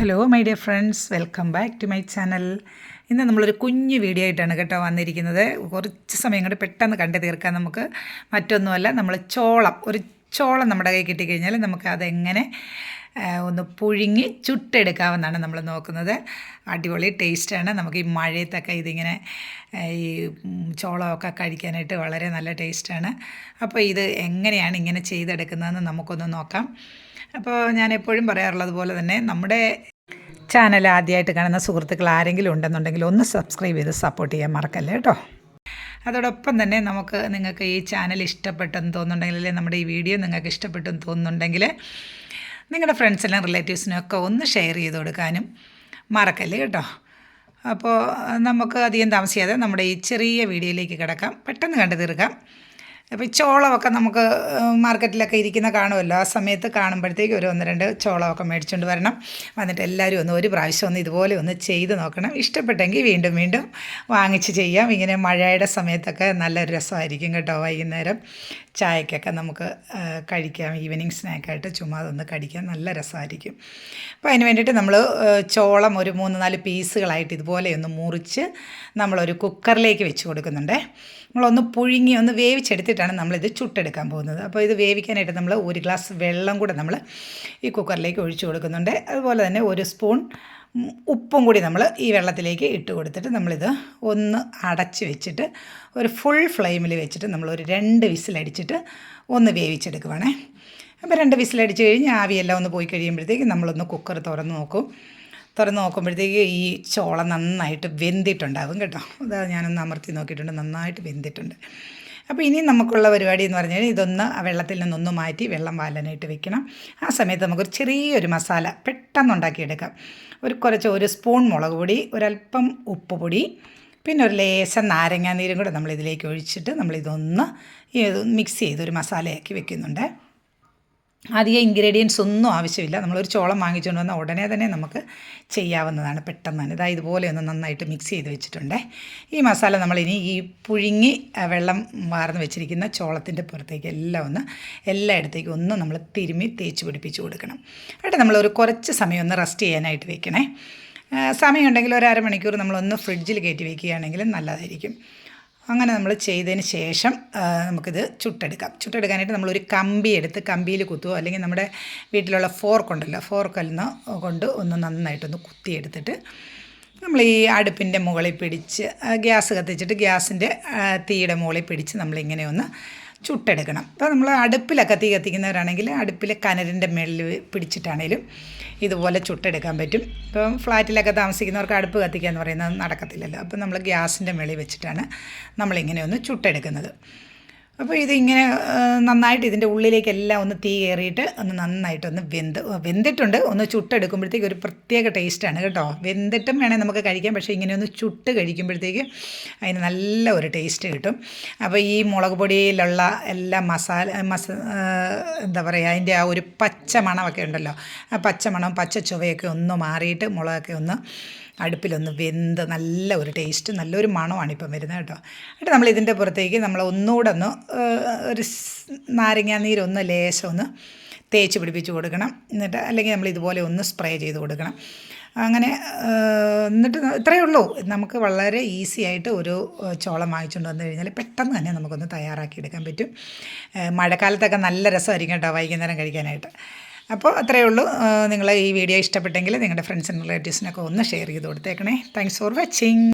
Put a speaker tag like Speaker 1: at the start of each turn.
Speaker 1: Hello my dear friends welcome back to my channel ഇന്ന് നമ്മളൊരു കുഞ്ഞു വീഡിയോ ആയിട്ടാണ് കേട്ടോ വന്നിരിക്കുന്നത്. കുറച്ച് സമയം കൊണ്ട് പെട്ടെന്ന് കണ്ടു തീർക്കാൻ നമുക്ക്. മറ്റൊന്നുമല്ല നമ്മൾ ചോളം. ഒരു ചോളം നമ്മുടെ കൈ കിട്ടിക്കഴിഞ്ഞാൽ നമുക്ക് അതെങ്ങനെ ഒന്ന് പുഴുങ്ങി ചുട്ടെടുക്കാമെന്നാണ് നമ്മൾ നോക്കുന്നത്. അടിപൊളി ടേസ്റ്റാണ്. നമുക്ക് ഈ മഴയത്തൊക്കെ ഇതിങ്ങനെ ഈ ചോളമൊക്കെ കഴിക്കാനായിട്ട് വളരെ നല്ല ടേസ്റ്റാണ്. അപ്പോൾ ഇത് എങ്ങനെയാണ് ഇങ്ങനെ ചെയ്തെടുക്കുന്നതെന്ന് നമുക്കൊന്ന് നോക്കാം. അപ്പോൾ ഞാൻ എപ്പോഴും പറയാറുള്ളത് പോലെ തന്നെ നമ്മുടെ ചാനൽ ആദ്യമായിട്ട് കാണുന്ന സുഹൃത്തുക്കൾ ആരെങ്കിലും ഉണ്ടെന്നുണ്ടെങ്കിൽ ഒന്ന് സബ്സ്ക്രൈബ് ചെയ്ത് സപ്പോർട്ട് ചെയ്യാൻ മറക്കല്ലേ കേട്ടോ. അതോടൊപ്പം തന്നെ നമുക്ക് നിങ്ങൾക്ക് ഈ ചാനൽ ഇഷ്ടപ്പെട്ടെന്ന് തോന്നുന്നുണ്ടെങ്കിൽ അല്ലെങ്കിൽ നമ്മുടെ ഈ വീഡിയോ നിങ്ങൾക്ക് ഇഷ്ടപ്പെട്ടെന്ന് തോന്നുന്നുണ്ടെങ്കിൽ നിങ്ങളുടെ ഫ്രണ്ട്സിനും റിലേറ്റീവ്സിനും ഒക്കെ ഒന്ന് ഷെയർ ചെയ്ത് കൊടുക്കാനും മറക്കല്ലേ കേട്ടോ. അപ്പോൾ നമുക്ക് അധികം താമസിയാതെ നമ്മുടെ ഈ ചെറിയ വീഡിയോയിലേക്ക് കിടക്കാം. പെട്ടെന്ന് കണ്ടു തീർക്കാം. അപ്പോൾ ഈ ചോളമൊക്കെ നമുക്ക് മാർക്കറ്റിലൊക്കെ ഇരിക്കുന്ന കാണുമല്ലോ. ആ സമയത്ത് കാണുമ്പോഴത്തേക്ക് ഒരു ഒന്ന് രണ്ട് ചോളമൊക്കെ മേടിച്ചുകൊണ്ട് വരണം. വന്നിട്ട് എല്ലാവരും ഒന്ന് ഒരു പ്രാവശ്യം ഒന്ന് ഇതുപോലെ ഒന്ന് ചെയ്ത് നോക്കണം. ഇഷ്ടപ്പെട്ടെങ്കിൽ വീണ്ടും വീണ്ടും വാങ്ങിച്ച് ചെയ്യാം. ഇങ്ങനെ മഴയുടെ സമയത്തൊക്കെ നല്ലൊരു രസമായിരിക്കും കേട്ടോ വൈകുന്നേരം. ചായക്കൊക്കെ നമുക്ക് കഴിക്കാം. ഈവനിങ് സ്നാക്കായിട്ട് ചുമ്മാ അതൊന്ന് കഴിക്കാം നല്ല രസമായിരിക്കും. അപ്പോൾ അതിന് വേണ്ടിയിട്ട് നമ്മൾ ചോളം ഒരു മൂന്ന് നാല് പീസുകളായിട്ട് ഇതുപോലെ ഒന്ന് മുറിച്ച് നമ്മളൊരു കുക്കറിലേക്ക് വെച്ച് കൊടുക്കുന്നുണ്ട്. നമ്മളൊന്ന് പുഴുങ്ങി ഒന്ന് വേവിച്ചെടുത്തിട്ടാണ് നമ്മളിത് ചുട്ടെടുക്കാൻ പോകുന്നത്. അപ്പോൾ ഇത് വേവിക്കാനായിട്ട് നമ്മൾ ഒരു ഗ്ലാസ് വെള്ളം കൂടെ നമ്മൾ ഈ കുക്കറിലേക്ക് ഒഴിച്ചു കൊടുക്കുന്നുണ്ട്. അതുപോലെ തന്നെ ഒരു സ്പൂൺ ഉപ്പും കൂടി നമ്മൾ ഈ വെള്ളത്തിലേക്ക് ഇട്ട് കൊടുത്തിട്ട് നമ്മളിത് ഒന്ന് അടച്ച് വെച്ചിട്ട് ഒരു ഫുൾ ഫ്ലെയിമിൽ വെച്ചിട്ട് നമ്മളൊരു രണ്ട് വിസിലടിച്ചിട്ട് ഒന്ന് വേവിച്ചെടുക്കുവാണേ. അപ്പോൾ രണ്ട് വിസിലടിച്ച് കഴിഞ്ഞ് ആവിയെല്ലാം ഒന്ന് പോയി കഴിയുമ്പോഴത്തേക്ക് നമ്മളൊന്ന് കുക്കർ തുറന്ന് നോക്കും. തുറന്ന് നോക്കുമ്പോഴത്തേക്ക് ഈ ചോളം നന്നായിട്ട് വെന്തിട്ടുണ്ടാകും കേട്ടോ. അതാ ഞാനൊന്ന് അമർത്തി നോക്കിയിട്ടുണ്ട്. നന്നായിട്ട് വെന്തിട്ടുണ്ട്. അപ്പോൾ ഇനി നമുക്കുള്ള പരിപാടി എന്ന് പറഞ്ഞാൽ ഇതൊന്ന് വെള്ളത്തിൽ നിന്നൊന്ന് മാറ്റി വെള്ളം വാലാനായിട്ട് വെക്കണം. ആ സമയത്ത് നമുക്കൊരു ചെറിയൊരു മസാല പെട്ടെന്ന് ഉണ്ടാക്കിയെടുക്കാം. ഒരു കുറച്ച് ഒരു സ്പൂൺ മുളക് പൊടി ഒരല്പം ഉപ്പ് പൊടി പിന്നെ ഒരു ലേശം നാരങ്ങാ നീരും കൂടെ നമ്മൾ ഇതിലേക്ക് ഒഴിച്ചിട്ട് നമ്മളിതൊന്ന് മിക്സ് ചെയ്ത് ഒരു മസാലയാക്കി വെക്കുന്നുണ്ട്. അധികം ഇൻഗ്രീഡിയൻസ് ഒന്നും ആവശ്യമില്ല. നമ്മളൊരു ചോളം വാങ്ങിച്ചുകൊണ്ട് വന്നാൽ ഉടനെ തന്നെ നമുക്ക് ചെയ്യാവുന്നതാണ് പെട്ടെന്ന് തന്നെ ഇതാ ഇതുപോലെ ഒന്ന് നന്നായിട്ട് മിക്സ് ചെയ്ത് വെച്ചിട്ടുണ്ട്. ഈ മസാല നമ്മളിനി ഈ പുഴുങ്ങി വെള്ളം വാർന്ന് വെച്ചിരിക്കുന്ന ചോളത്തിന്റെ പുറത്തേക്ക് എല്ലാം ഒന്ന് എല്ലായിടത്തേക്കും ഒന്ന് നമ്മൾ തിരുമ്മി തേച്ച് പിടിപ്പിച്ച് കൊടുക്കണം. എന്നിട്ട് നമ്മളൊരു കുറച്ച് സമയം ഒന്ന് റെസ്റ്റ് ചെയ്യാനായിട്ട് വെക്കണേ. സമയമുണ്ടെങ്കിൽ ഒരു അരമണിക്കൂർ നമ്മളൊന്ന് ഫ്രിഡ്ജിൽ കയറ്റി വെക്കുകയാണെങ്കിൽ നല്ലതായിരിക്കും. അങ്ങനെ നമ്മൾ ചെയ്തതിന് ശേഷം നമുക്കിത് ചുട്ടെടുക്കാം. ചുട്ടെടുക്കാനായിട്ട് നമ്മളൊരു കമ്പി എടുത്ത് കമ്പിയിൽ കുത്തുകയോ അല്ലെങ്കിൽ നമ്മുടെ വീട്ടിലുള്ള ഫോർക്ക് ഉണ്ടല്ലോ ഫോർക്കലിന് കൊണ്ട് ഒന്ന് നന്നായിട്ടൊന്ന് കുത്തിയെടുത്തിട്ട് നമ്മൾ ഈ അടുപ്പിന്റെ മുകളിൽ പിടിച്ച് ഗ്യാസ് കത്തിച്ചിട്ട് ഗ്യാസിന്റെ തീയുടെ മുകളിൽ പിടിച്ച് നമ്മളിങ്ങനെ ഒന്ന് ചുട്ടെടുക്കണം. അപ്പോൾ നമ്മൾ അടുപ്പിലൊക്കെ തീ കത്തിക്കുന്നവരാണെങ്കിൽ അടുപ്പിൽ കനലിന്റെ മേളിൽ പിടിച്ചിട്ടാണേലും ഇതുപോലെ ചുട്ടെടുക്കാൻ പറ്റും. ഇപ്പം ഫ്ലാറ്റിലൊക്കെ താമസിക്കുന്നവർക്ക് അടുപ്പ് കത്തിക്കുക എന്ന് പറയുന്നത് നടക്കത്തില്ലല്ലോ. അപ്പം നമ്മൾ ഗ്യാസിന്റെ മേളിൽ വെച്ചിട്ടാണ് നമ്മളിങ്ങനെ ഒന്ന് ചുട്ടെടുക്കുന്നത്. അപ്പോൾ ഇതിങ്ങനെ നന്നായിട്ട് ഇതിന്റെ ഉള്ളിലേക്കെല്ലാം ഒന്ന് തീ കയറിയിട്ട് ഒന്ന് നന്നായിട്ടൊന്ന് വെന്ത് വെന്തിട്ടുണ്ട്. ഒന്ന് ചുട്ടെടുക്കുമ്പോഴത്തേക്ക് ഒരു പ്രത്യേക ടേസ്റ്റാണ് കേട്ടോ. വെന്തിട്ടും വേണേൽ നമുക്ക് കഴിക്കാം. പക്ഷേ ഇങ്ങനെ ഒന്ന് ചുട്ട് കഴിക്കുമ്പോഴത്തേക്ക് അതിന് നല്ല ഒരു ടേസ്റ്റ് കിട്ടും. അപ്പോൾ ഈ മുളക് പൊടിയിലുള്ള എല്ലാ മസാല മസ എന്താ പറയുക അതിന്റെ ആ ഒരു പച്ച മണമൊക്കെ ഉണ്ടല്ലോ. ആ പച്ച മണം പച്ച ചുവയൊക്കെ ഒന്ന് മാറിയിട്ട് മുളകൊക്കെ ഒന്ന് അടുപ്പിലൊന്ന് വെന്ത് നല്ല ഒരു ടേസ്റ്റ് നല്ലൊരു മണമാണ് ഇപ്പം വരുന്നത് കേട്ടോ. എന്നിട്ട് നമ്മൾ ഇതിന്റെ പുറത്തേക്ക് നമ്മൾ ഒന്നുകൂടെ ഒന്ന് ഒരു നാരങ്ങാ നീരൊന്ന് ലേശം ഒന്ന് തേച്ച് പിടിപ്പിച്ച് കൊടുക്കണം. എന്നിട്ട് അല്ലെങ്കിൽ നമ്മൾ ഇതുപോലെ ഒന്ന് സ്പ്രേ ചെയ്ത് കൊടുക്കണം. അങ്ങനെ എന്നിട്ട് ഇത്രയേ ഉള്ളൂ. നമുക്ക് വളരെ ഈസി ആയിട്ട് ഒരു ചോളം വാങ്ങിച്ചുകൊണ്ട് വന്നു കഴിഞ്ഞാൽ പെട്ടെന്ന് തന്നെ നമുക്കൊന്ന് തയ്യാറാക്കി എടുക്കാൻ പറ്റും. മഴക്കാലത്തൊക്കെ നല്ല രസമായിരിക്കും കേട്ടോ വൈകുന്നേരം കഴിക്കാനായിട്ട്. അപ്പോൾ അത്രയേ ഉള്ളൂ. നിങ്ങൾ ഈ വീഡിയോ ഇഷ്ടപ്പെട്ടെങ്കിൽ നിങ്ങളുടെ ഫ്രണ്ട്സിനും റിലേറ്റീവ്സിനൊക്കെ ഒന്ന് ഷെയർ ചെയ്ത് കൊടുത്തേക്കണേ. Thanks for watching